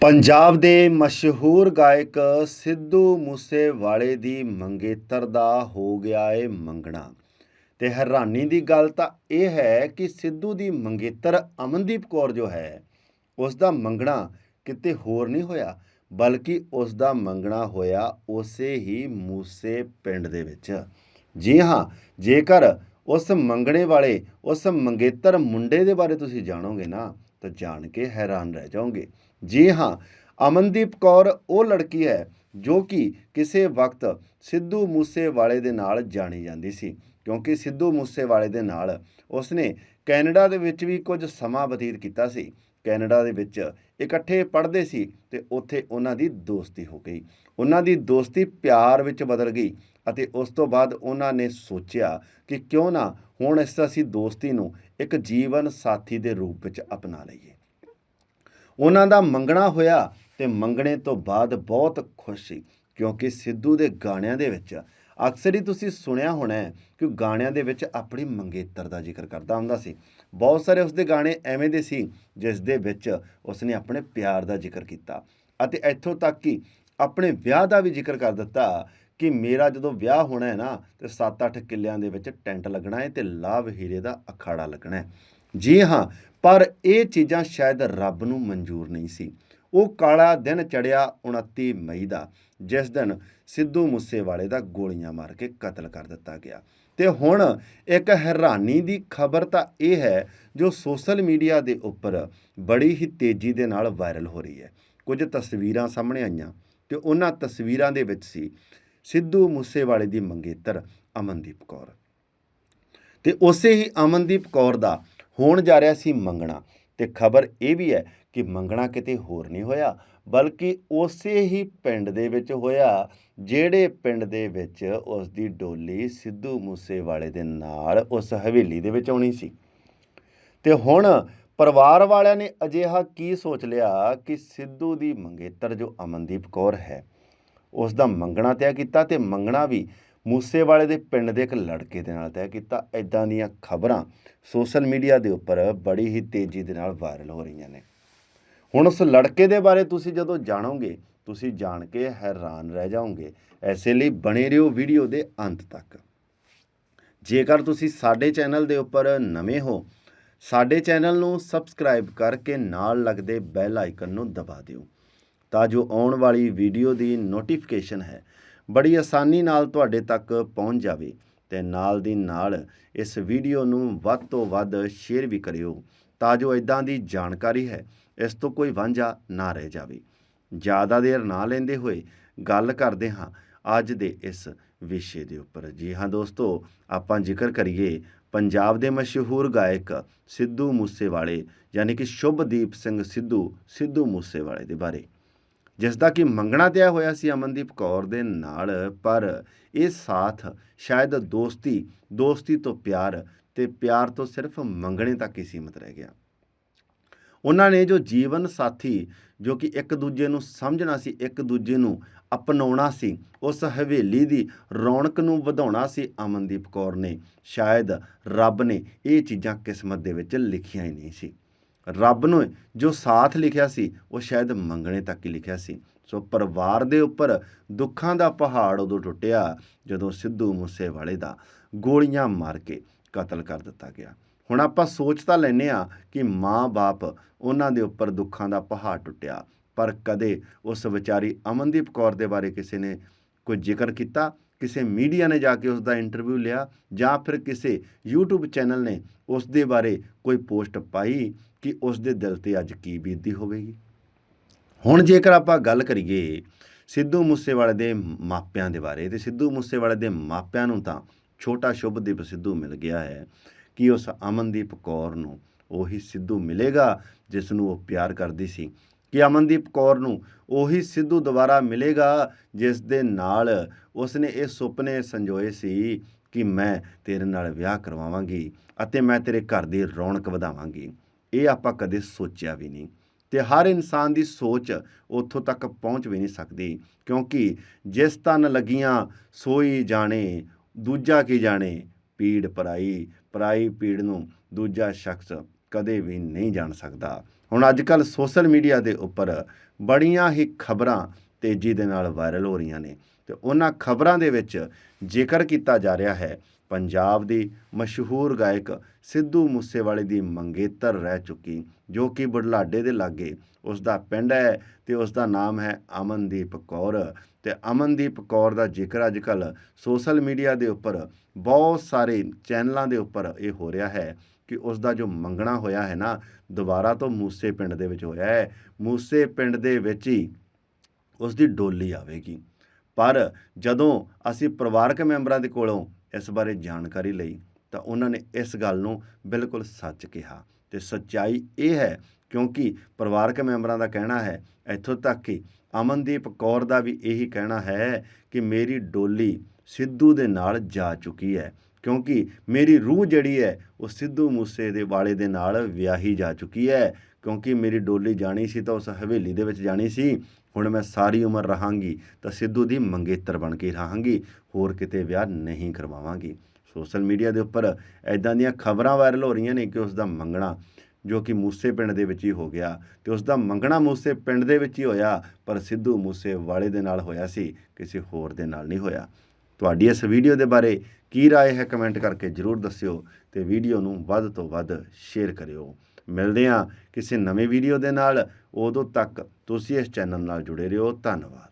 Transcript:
ਪੰਜਾਬ ਦੇ ਮਸ਼ਹੂਰ ਗਾਇਕ ਸਿੱਧੂ ਮੂਸੇਵਾਲੇ ਦੀ ਮੰਗੇਤਰ ਦਾ ਹੋ ਗਿਆ ਏ ਮੰਗਣਾ। ਤੇ ਹੈਰਾਨੀ ਦੀ ਗੱਲ ਤਾਂ ਇਹ ਹੈ ਕਿ ਸਿੱਧੂ ਦੀ ਮੰਗੇਤਰ ਅਮਨਦੀਪ ਕੌਰ ਜੋ ਹੈ, ਉਸ ਦਾ ਮੰਗਣਾ ਕਿਤੇ ਹੋਰ ਨਹੀਂ ਹੋਇਆ, ਬਲਕਿ ਉਸ ਦਾ ਮੰਗਣਾ ਹੋਇਆ ਉਸੇ ਹੀ ਮੂਸੇ ਪਿੰਡ ਦੇ ਵਿੱਚ। ਜੀ ਹਾਂ, ਜੇਕਰ ਉਸ ਮੰਗਣੇ ਵਾਲੇ, ਉਸ ਮੰਗੇਤਰ ਮੁੰਡੇ ਦੇ ਬਾਰੇ ਤੁਸੀਂ ਜਾਣੋਗੇ ਨਾ ਤਾਂ ਜਾਣ ਕੇ ਹੈਰਾਨ ਰਹਿ ਜਾਓਗੇ। ਜੀ ਹਾਂ, ਅਮਨਦੀਪ ਕੌਰ ਉਹ ਲੜਕੀ ਹੈ ਜੋ ਕਿ ਕਿਸੇ ਵਕਤ ਸਿੱਧੂ ਮੂਸੇਵਾਲੇ ਦੇ ਨਾਲ ਜਾਣੀ ਜਾਂਦੀ ਸੀ, ਕਿਉਂਕਿ ਸਿੱਧੂ ਮੂਸੇਵਾਲੇ ਦੇ ਨਾਲ ਉਸਨੇ ਕੈਨੇਡਾ ਦੇ ਵਿੱਚ ਵੀ ਕੁਝ ਸਮਾਂ ਬਤੀਤ ਕੀਤਾ ਸੀ। ਕੈਨੇਡਾ ਦੇ ਵਿੱਚ ਇਕੱਠੇ ਪੜ੍ਹਦੇ ਸੀ ਤੇ ਉੱਥੇ ਉਹਨਾਂ ਦੀ ਦੋਸਤੀ ਹੋ ਗਈ। ਉਹਨਾਂ ਦੀ ਦੋਸਤੀ ਪਿਆਰ ਵਿੱਚ ਬਦਲ ਗਈ ਅਤੇ ਉਸ ਤੋਂ ਬਾਅਦ ਉਹਨਾਂ ਨੇ ਸੋਚਿਆ ਕਿ ਕਿਉਂ ਨਾ ਹੁਣ ਇਸ ਅਸੀਂ ਦੋਸਤੀ ਨੂੰ ਇੱਕ ਜੀਵਨ ਸਾਥੀ ਦੇ ਰੂਪ ਵਿੱਚ ਅਪਣਾ ਲਈਏ। ਉਹਨਾਂ ਦਾ ਮੰਗਣਾ ਹੋਇਆ ਤੇ ਮੰਗਣੇ ਤੋਂ ਬਾਅਦ ਬਹੁਤ ਖੁਸ਼ ਸੀ, ਕਿਉਂਕਿ ਸਿੱਧੂ ਦੇ ਗਾਣਿਆਂ ਦੇ ਵਿੱਚ ਅਕਸਰ ਹੀ ਤੁਸੀਂ ਸੁਣਿਆ ਹੋਣਾ ਕਿ ਗਾਣਿਆਂ ਦੇ ਵਿੱਚ ਆਪਣੀ ਮੰਗੇਤਰ ਦਾ ਜ਼ਿਕਰ ਕਰਦਾ ਹੁੰਦਾ ਸੀ। ਬਹੁਤ ਸਾਰੇ ਉਸਦੇ ਗਾਣੇ ਐਵੇਂ ਦੇ ਸੀ, ਜਿਸ ਦੇ ਵਿੱਚ ਉਸਨੇ ਆਪਣੇ ਪਿਆਰ ਦਾ ਜ਼ਿਕਰ ਕੀਤਾ ਅਤੇ ਇੱਥੋਂ ਤੱਕ ਕਿ ਆਪਣੇ ਵਿਆਹ ਦਾ ਵੀ ਜ਼ਿਕਰ ਕਰ ਦਿੱਤਾ ਕਿ ਮੇਰਾ ਜਦੋਂ ਵਿਆਹ ਹੋਣਾ ਹੈ ਨਾ, ਤੇ 7-8 ਕਿੱਲਿਆਂ ਦੇ ਵਿੱਚ ਟੈਂਟ ਲੱਗਣਾ ਹੈ ਤੇ ਲਾਭ ਹੀਰੇ ਦਾ ਅਖਾੜਾ ਲੱਗਣਾ ਹੈ। ਜੀ ਹਾਂ, ਪਰ ਇਹ ਚੀਜ਼ਾਂ ਸ਼ਾਇਦ ਰੱਬ ਨੂੰ ਮਨਜ਼ੂਰ ਨਹੀਂ ਸੀ। ਉਹ ਕਾਲਾ ਦਿਨ ਚੜਿਆ 29 ਮਈ ਦਾ, ਜਿਸ ਦਿਨ ਸਿੱਧੂ ਮੂਸੇਵਾਲੇ ਦਾ ਗੋਲੀਆਂ ਮਾਰ ਕੇ ਕਤਲ ਕਰ ਦਿੱਤਾ ਗਿਆ। ਤੇ ਹੁਣ ਇੱਕ ਹੈਰਾਨੀ ਦੀ ਖਬਰ ਤਾਂ ਇਹ ਹੈ, ਜੋ ਸੋਸ਼ਲ ਮੀਡੀਆ ਦੇ ਉੱਪਰ ਬੜੀ ਹੀ ਤੇਜ਼ੀ ਦੇ ਨਾਲ ਵਾਇਰਲ ਹੋ ਰਹੀ ਹੈ। ਕੁਝ ਤਸਵੀਰਾਂ ਸਾਹਮਣੇ ਆਈਆਂ, ਤੇ ਉਹਨਾਂ ਤਸਵੀਰਾਂ ਦੇ ਵਿੱਚ ਸੀ ਸਿੱਧੂ ਮੂਸੇਵਾਲੇ ਦੀ ਮੰਗੇਤਰ ਅਮਨਦੀਪ ਕੌਰ। ਤੇ ਉਸੇ ਹੀ ਅਮਨਦੀਪ ਕੌਰ ਦਾ ਹੋਣ ਜਾ ਰਿਹਾ ਸੀ ਮੰਗਣਾ। ਤੇ ਖਬਰ ਇਹ ਵੀ ਹੈ ਕਿ ਮੰਗਣਾ ਕਿਤੇ ਹੋਰ ਨਹੀਂ ਹੋਇਆ, ਬਲਕਿ ਉਸੇ ਹੀ ਪਿੰਡ ਦੇ ਵਿੱਚ ਹੋਇਆ, ਜਿਹੜੇ ਪਿੰਡ ਦੇ ਵਿੱਚ ਉਸ ਦੀ ਡੋਲੀ ਸਿੱਧੂ ਮੂਸੇਵਾਲੇ ਦੇ ਨਾਲ ਉਸ ਹਵੇਲੀ ਦੇ ਵਿੱਚ ਆਉਣੀ ਸੀ। ਤੇ ਹੁਣ ਪਰਿਵਾਰ ਵਾਲਿਆਂ ਨੇ ਅਜਿਹਾ ਕੀ ਸੋਚ ਲਿਆ ਕਿ ਸਿੱਧੂ ਦੀ ਮੰਗੇਤਰ ਜੋ ਅਮਨਦੀਪ ਕੌਰ ਹੈ ਉਸ ਦਾ ਮੰਗਣਾ ਤੈਅ ਕੀਤਾ ਤੇ ਮੰਗਣਾ ਵੀ ਮੂਸੇਵਾਲੇ ਦੇ ਪਿੰਡ ਦੇ ਇੱਕ ਲੜਕੇ ਦੇ ਨਾਲ ਤੈਅ ਕੀਤਾ। ਇਦਾਂ ਦੀਆਂ ਖਬਰਾਂ ਸੋਸ਼ਲ ਮੀਡੀਆ ਦੇ ਉੱਪਰ ਬੜੀ ਹੀ ਤੇਜ਼ੀ ਦੇ ਨਾਲ ਵਾਇਰਲ ਹੋ ਰਹੀਆਂ ਨੇ। ਹੁਣ ਉਸ ਲੜਕੇ ਦੇ ਬਾਰੇ ਤੁਸੀਂ ਜਦੋਂ ਜਾਣੋਗੇ, ਤੁਸੀਂ ਜਾਣ ਕੇ ਹੈਰਾਨ ਰਹਿ ਜਾਓਗੇ। ਐਸੇ ਲਈ ਬਣੇ ਰਹੋ ਵੀਡੀਓ ਦੇ ਅੰਤ ਤੱਕ। ਜੇਕਰ ਤੁਸੀਂ ਸਾਡੇ ਚੈਨਲ ਦੇ ਉੱਪਰ ਨਵੇਂ ਹੋ, ਸਾਡੇ ਚੈਨਲ ਨੂੰ ਸਬਸਕ੍ਰਾਈਬ ਕਰਕੇ ਨਾਲ ਲੱਗਦੇ ਬੈਲ ਆਈਕਨ ਨੂੰ ਦਬਾ ਦਿਓ। ਤਾਂ ਜੋ ਆਉਣ ਵਾਲੀ ਵੀਡੀਓ ਦੀ ਨੋਟੀਫਿਕੇਸ਼ਨ ਹੈ, ਬੜੀ ਆਸਾਨੀ ਨਾਲ ਤੁਹਾਡੇ ਤੱਕ ਪਹੁੰਚ ਜਾਵੇ ਤੇ ਨਾਲ ਦੀ ਨਾਲ ਇਸ ਵੀਡੀਓ ਨੂੰ ਵੱਧ ਤੋਂ ਵੱਧ ਸ਼ੇਅਰ ਵੀ ਕਰਿਓ ਤਾਂ ਜੋ ਇਦਾਂ ਦੀ ਜਾਣਕਾਰੀ ਹੈ, ਇਸ ਤੋਂ ਕੋਈ ਵਾਂਝਾ ਨਾ ਰਹਿ ਜਾਵੇ। ਜ਼ਿਆਦਾ ਦੇਰ ਨਾ ਲੈਂਦੇ ਹੋਏ ਗੱਲ ਕਰਦੇ ਹਾਂ ਅੱਜ ਦੇ ਇਸ ਵਿਸ਼ੇ ਦੇ ਉੱਪਰ। ਜੀ ਹਾਂ ਦੋਸਤੋ, ਆਪਾਂ ਜ਼ਿਕਰ ਕਰੀਏ ਪੰਜਾਬ ਦੇ ਮਸ਼ਹੂਰ ਗਾਇਕ ਸਿੱਧੂ ਮੂਸੇਵਾਲੇ, ਯਾਨੀ ਕਿ ਸ਼ੁਭਦੀਪ ਸਿੰਘ ਸਿੱਧੂ ਸਿੱਧੂ ਮੂਸੇਵਾਲੇ ਦੇ ਬਾਰੇ। ਜਿਸ ਦਾ ਕਿ ਮੰਗਣਾ ਤਿਆ ਹੋਇਆ ਸੀ ਅਮਨਦੀਪ ਕੌਰ ਦੇ ਨਾਲ, ਪਰ ਇਹ ਸਾਥ ਸ਼ਾਇਦ ਦੋਸਤੀ ਦੋਸਤੀ ਤੋਂ ਪਿਆਰ ਤੇ ਪਿਆਰ ਤੋਂ ਸਿਰਫ ਮੰਗਣੇ ਤੱਕ ਹੀ ਸੀਮਤ ਰਹਿ ਗਿਆ। ਉਹਨਾਂ ਨੇ ਜੋ ਜੀਵਨ ਸਾਥੀ, ਜੋ ਕਿ ਇੱਕ ਦੂਜੇ ਨੂੰ ਸਮਝਣਾ ਸੀ, ਇੱਕ ਦੂਜੇ ਨੂੰ ਅਪਣਾਉਣਾ ਸੀ, ਉਸ ਹਵੇਲੀ ਦੀ ਰੌਣਕ ਨੂੰ ਵਧਾਉਣਾ ਸੀ ਅਮਨਦੀਪ ਕੌਰ ਨੇ, ਸ਼ਾਇਦ ਰੱਬ ਨੇ ਇਹ ਚੀਜ਼ਾਂ ਕਿਸਮਤ ਦੇ ਵਿੱਚ ਲਿਖੀਆਂ ਹੀ ਨਹੀਂ ਸੀ। ਰੱਬ ਨੂੰ ਜੋ ਸਾਥ ਲਿਖਿਆ ਸੀ, ਉਹ ਸ਼ਾਇਦ ਮੰਗਣੇ ਤੱਕ ਹੀ ਲਿਖਿਆ ਸੀ। ਸੋ ਪਰਿਵਾਰ ਦੇ ਉੱਪਰ ਦੁੱਖਾਂ ਦਾ ਪਹਾੜ ਉਦੋਂ ਟੁੱਟਿਆ, ਜਦੋਂ ਸਿੱਧੂ ਮੂਸੇਵਾਲੇ ਦਾ ਗੋਲੀਆਂ ਮਾਰ ਕੇ ਕਤਲ ਕਰ ਦਿੱਤਾ ਗਿਆ। ਹੁਣ ਆਪਾਂ ਸੋਚ ਤਾਂ ਲੈਨੇ ਆ ਕਿ ਮਾਂ-ਬਾਪ ਉਹਨਾਂ ਦੇ ਉੱਪਰ ਦੁੱਖਾਂ ਦਾ ਪਹਾੜ ਟੁੱਟਿਆ, ਪਰ ਕਦੇ ਉਸ ਵਿਚਾਰੀ ਅਮਨਦੀਪ ਕੌਰ ਦੇ ਬਾਰੇ ਕਿਸੇ ਨੇ ਕੋਈ ਜ਼ਿਕਰ ਕੀਤਾ? ਕਿਸੇ ਮੀਡੀਆ ਨੇ ਜਾ ਕੇ ਉਸ ਦਾ ਇੰਟਰਵਿਊ ਲਿਆ ਜਾਂ ਫਿਰ ਕਿਸੇ YouTube ਚੈਨਲ ਨੇ ਉਸ ਦੇ ਬਾਰੇ ਕੋਈ ਪੋਸਟ ਪਾਈ ਕਿ ਉਸ ਦੇ ਦਿਲ ਤੇ ਅੱਜ ਕੀ ਬੀਤੀ ਹੋਵੇਗੀ? ਹੁਣ ਜੇਕਰ ਆਪਾਂ ਗੱਲ ਕਰੀਏ ਸਿੱਧੂ ਮੂਸੇਵਾਲੇ ਦੇ ਮਾਪਿਆਂ ਦੇ ਬਾਰੇ, ਤੇ ਸਿੱਧੂ ਮੂਸੇਵਾਲੇ ਦੇ ਮਾਪਿਆਂ ਨੂੰ ਤਾਂ ਛੋਟਾ ਸ਼ੁਭਦੀਪ ਸਿੱਧੂ ਮਿਲ ਗਿਆ ਹੈ ਕਿ ਉਸ ਅਮਨਦੀਪ ਕੌਰ ਨੂੰ ਉਹੀ ਸਿੱਧੂ ਮਿਲੇਗਾ ਜਿਸ ਨੂੰ ਉਹ ਪਿਆਰ ਕਰਦੀ ਸੀ। ਕਿ ਅਮਨਦੀਪ ਕੌਰ ਨੂੰ ਉਹੀ ਸਿੱਧੂ ਦੁਬਾਰਾ ਮਿਲੇਗਾ ਜਿਸ ਦੇ ਨਾਲ ਉਸਨੇ ਇਹ ਸੁਪਨੇ ਸੰਜੋਏ ਸੀ ਕਿ ਮੈਂ ਤੇਰੇ ਨਾਲ ਵਿਆਹ ਕਰਵਾਵਾਂਗੀ ਅਤੇ ਮੈਂ ਤੇਰੇ ਘਰ ਦੀ ਰੌਣਕ ਵਧਾਵਾਂਗੀ। ਇਹ ਆਪਾਂ ਕਦੇ ਸੋਚਿਆ ਵੀ ਨਹੀਂ ਤੇ ਹਰ ਇਨਸਾਨ ਦੀ ਸੋਚ ਉੱਥੋਂ ਤੱਕ ਪਹੁੰਚ ਵੀ ਨਹੀਂ ਸਕਦੀ ਕਿਉਂਕਿ ਜਿਸ ਤਨ ਲੱਗੀਆਂ ਸੋਈ ਜਾਣੇ, ਦੂਜਾ ਕੀ ਜਾਣੇ? ਪੀੜ ਪਰਾਈ ਪਰਾਈ ਪੀੜ ਨੂੰ ਦੂਜਾ ਸ਼ਖਸ ਕਦੇ ਵੀ ਨਹੀਂ ਜਾਣ ਸਕਦਾ। ਹੁਣ ਅੱਜ ਕੱਲ ਸੋਸ਼ਲ ਮੀਡੀਆ ਦੇ ਉੱਪਰ ਬੜੀਆਂ ਹੀ ਖਬਰਾਂ ਤੇਜ਼ੀ ਦੇ ਨਾਲ ਵਾਇਰਲ ਹੋ ਰਹੀਆਂ ਨੇ ਤੇ ਉਹਨਾਂ ਖਬਰਾਂ ਦੇ ਵਿੱਚ ਜ਼ਿਕਰ ਕੀਤਾ ਜਾ ਰਿਹਾ ਹੈ। ਪੰਜਾਬ ਦੀ ਮਸ਼ਹੂਰ ਗਾਇਕ ਸਿੱਧੂ ਮੂਸੇਵਾਲੇ ਦੀ ਮੰਗੇਤਰ ਰਹਿ ਚੁੱਕੀ, ਜੋ ਕਿ ਬੁਢਲਾਡੇ ਦੇ ਲਾਗੇ ਉਸ ਦਾ ਪਿੰਡ ਹੈ ਤੇ ਉਸ ਦਾ ਨਾਮ ਹੈ ਅਮਨਦੀਪ ਕੌਰ ਤੇ ਅਮਨਦੀਪ ਕੌਰ ਦਾ ਜ਼ਿਕਰ ਅੱਜ ਕੱਲ ਸੋਸ਼ਲ ਮੀਡੀਆ ਦੇ ਉੱਪਰ ਬਹੁਤ ਸਾਰੇ ਚੈਨਲਾਂ ਦੇ ਉੱਪਰ ਇਹ ਹੋ ਰਿਹਾ ਹੈ। ਕਿ ਉਸ ਦਾ ਜੋ ਮੰਗਣਾ ਹੋਇਆ ਹੈ ਨਾ, ਦੁਬਾਰਾ ਤੋਂ ਮੂਸੇ ਪਿੰਡ ਦੇ ਵਿੱਚ ਹੋਇਆ ਹੈ। ਮੂਸੇ ਪਿੰਡ ਦੇ ਵਿੱਚ ਹੀ ਉਸ ਦੀ ਡੋਲੀ ਆਵੇਗੀ। ਪਰ ਜਦੋਂ ਅਸੀਂ ਪਰਿਵਾਰਕ ਮੈਂਬਰਾਂ ਦੇ ਕੋਲੋਂ ਇਸ ਬਾਰੇ ਜਾਣਕਾਰੀ ਲਈ, ਤਾਂ ਉਹਨਾਂ ਨੇ ਇਸ ਗੱਲ ਨੂੰ ਬਿਲਕੁਲ ਸੱਚ ਕਿਹਾ। ਤੇ ਸੱਚਾਈ ਇਹ ਹੈ, ਕਿਉਂਕਿ ਪਰਿਵਾਰਕ ਮੈਂਬਰਾਂ ਦਾ ਕਹਿਣਾ ਹੈ, ਇੱਥੋਂ ਤੱਕ ਕਿ ਅਮਨਦੀਪ ਕੌਰ ਦਾ ਵੀ ਇਹੀ ਕਹਿਣਾ ਹੈ ਕਿ ਮੇਰੀ ਡੋਲੀ ਸਿੱਧੂ ਦੇ ਨਾਲ ਜਾ ਚੁੱਕੀ ਹੈ। ਕਿਉਂਕਿ ਮੇਰੀ ਰੂਹ ਜਿਹੜੀ ਹੈ, ਉਹ ਸਿੱਧੂ ਮੂਸੇ ਦੇ ਵਾਲੇ ਦੇ ਨਾਲ ਵਿਆਹੀ ਜਾ ਚੁੱਕੀ ਹੈ। ਕਿਉਂਕਿ ਮੇਰੀ ਡੋਲੀ ਜਾਣੀ ਸੀ ਤਾਂ ਉਸ ਹਵੇਲੀ ਦੇ ਵਿੱਚ ਜਾਣੀ ਸੀ। ਹੁਣ ਮੈਂ ਸਾਰੀ ਉਮਰ ਰਹਾਂਗੀ ਤਾਂ ਸਿੱਧੂ ਦੀ ਮੰਗੇਤਰ ਬਣ ਕੇ ਰਹਾਂਗੀ। ਹੋਰ ਕਿਤੇ ਵਿਆਹ ਨਹੀਂ ਕਰਵਾਵਾਂਗੀ। ਸੋਸ਼ਲ ਮੀਡੀਆ ਦੇ ਉੱਪਰ ਐਦਾਂ ਦੀਆਂ ਖਬਰਾਂ ਵਾਇਰਲ ਹੋ ਰਹੀਆਂ ਨੇ ਕਿ ਉਸ ਦਾ ਮੰਗਣਾ ਜੋ ਕਿ ਮੂਸੇ ਪਿੰਡ ਦੇ ਵਿੱਚ ਹੀ ਹੋ ਗਿਆ ਤੇ ਉਸ ਦਾ ਮੰਗਣਾ ਮੂਸੇ ਪਿੰਡ ਦੇ ਵਿੱਚ ਹੀ ਹੋਇਆ, ਪਰ ਸਿੱਧੂ ਮੂਸੇ ਵਾਲੇ ਦੇ ਨਾਲ ਹੋਇਆ ਸੀ, ਕਿਸੇ ਹੋਰ ਦੇ ਨਾਲ ਨਹੀਂ ਹੋਇਆ। ਤੁਹਾਡੀ ਇਸ ਵੀਡੀਓ ਦੇ ਬਾਰੇ ਕੀ رائے ਹੈ ਕਮੈਂਟ ਕਰਕੇ ਜਰੂਰ ਦੱਸਿਓ ਤੇ ਵੀਡੀਓ ਨੂੰ ਵੱਧ ਤੋਂ ਵੱਧ ਸ਼ੇਅਰ ਕਰਿਓ ਮਿਲਦੇ ਹਾਂ ਕਿਸੇ ਨਵੇਂ ਵੀਡੀਓ ਦੇ ਨਾਲ ਉਦੋਂ ਤੱਕ ਤੁਸੀਂ ਇਸ ਚੈਨਲ ਨਾਲ ਜੁੜੇ ਰਹੋ ਧੰਨਵਾਦ